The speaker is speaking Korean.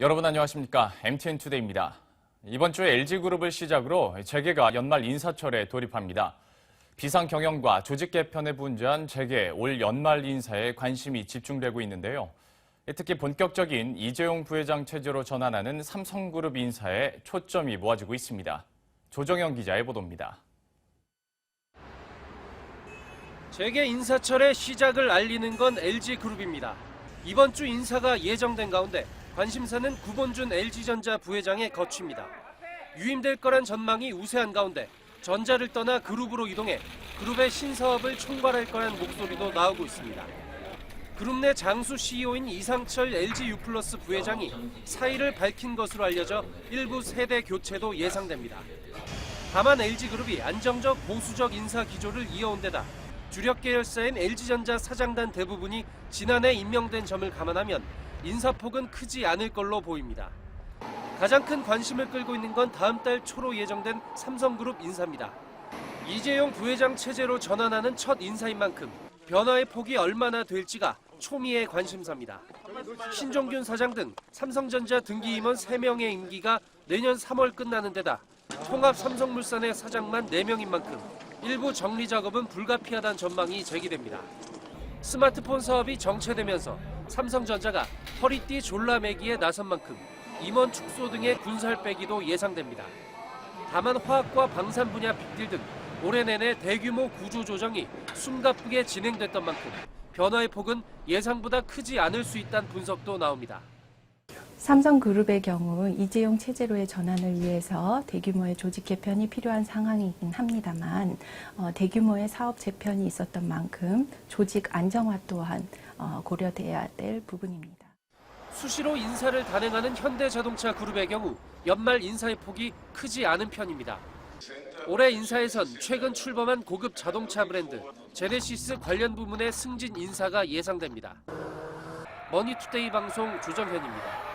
여러분 안녕하십니까? MTN 투데이입니다. 이번 주에 LG그룹을 시작으로 재계가 연말 인사철에 돌입합니다. 비상 경영과 조직 개편에 분주한 재계 올 연말 인사에 관심이 집중되고 있는데요. 특히 본격적인 이재용 부회장 체제로 전환하는 삼성그룹 인사에 초점이 모아지고 있습니다. 조정영 기자의 보도입니다. 재계 인사철의 시작을 알리는 건 LG그룹입니다. 이번 주 인사가 예정된 가운데 관심사는 구본준 LG전자 부회장의 거취입니다. 유임될 거란 전망이 우세한 가운데 전자를 떠나 그룹으로 이동해 그룹의 신사업을 총괄할 거란 목소리도 나오고 있습니다. 그룹 내 장수 CEO인 이상철 LG U+플러스 부회장이 사의를 밝힌 것으로 알려져 일부 세대 교체도 예상됩니다. 다만 LG그룹이 안정적 보수적 인사 기조를 이어온 데다 주력 계열사인 LG전자 사장단 대부분이 지난해 임명된 점을 감안하면 인사폭은 크지 않을 걸로 보입니다. 가장 큰 관심을 끌고 있는 건 다음 달 초로 예정된 삼성그룹 인사입니다. 이재용 부회장 체제로 전환하는 첫 인사인 만큼 변화의 폭이 얼마나 될지가 초미의 관심사입니다. 신종균 사장 등 삼성전자 등기 임원 3명의 임기가 내년 3월 끝나는 데다 통합 삼성물산의 사장만 4명인 만큼 일부 정리 작업은 불가피하다는 전망이 제기됩니다. 스마트폰 사업이 정체되면서 삼성전자가 허리띠 졸라매기에 나선 만큼 임원 축소 등의 군살 빼기도 예상됩니다. 다만 화학과 방산 분야 빅딜 등 올해 내내 대규모 구조 조정이 숨가쁘게 진행됐던 만큼 변화의 폭은 예상보다 크지 않을 수 있다는 분석도 나옵니다. 삼성그룹의 경우 이재용 체제로의 전환을 위해서 대규모의 조직 개편이 필요한 상황이긴 합니다만 어, 대규모의 사업 재편이 있었던 만큼 조직 안정화 또한 어, 고려돼야 될 부분입니다. 수시로 인사를 단행하는 현대자동차 그룹의 경우 연말 인사의 폭이 크지 않은 편입니다. 올해 인사에선 최근 출범한 고급 자동차 브랜드 제네시스 관련 부문의 승진 인사가 예상됩니다. 머니투데이 방송 조정현입니다.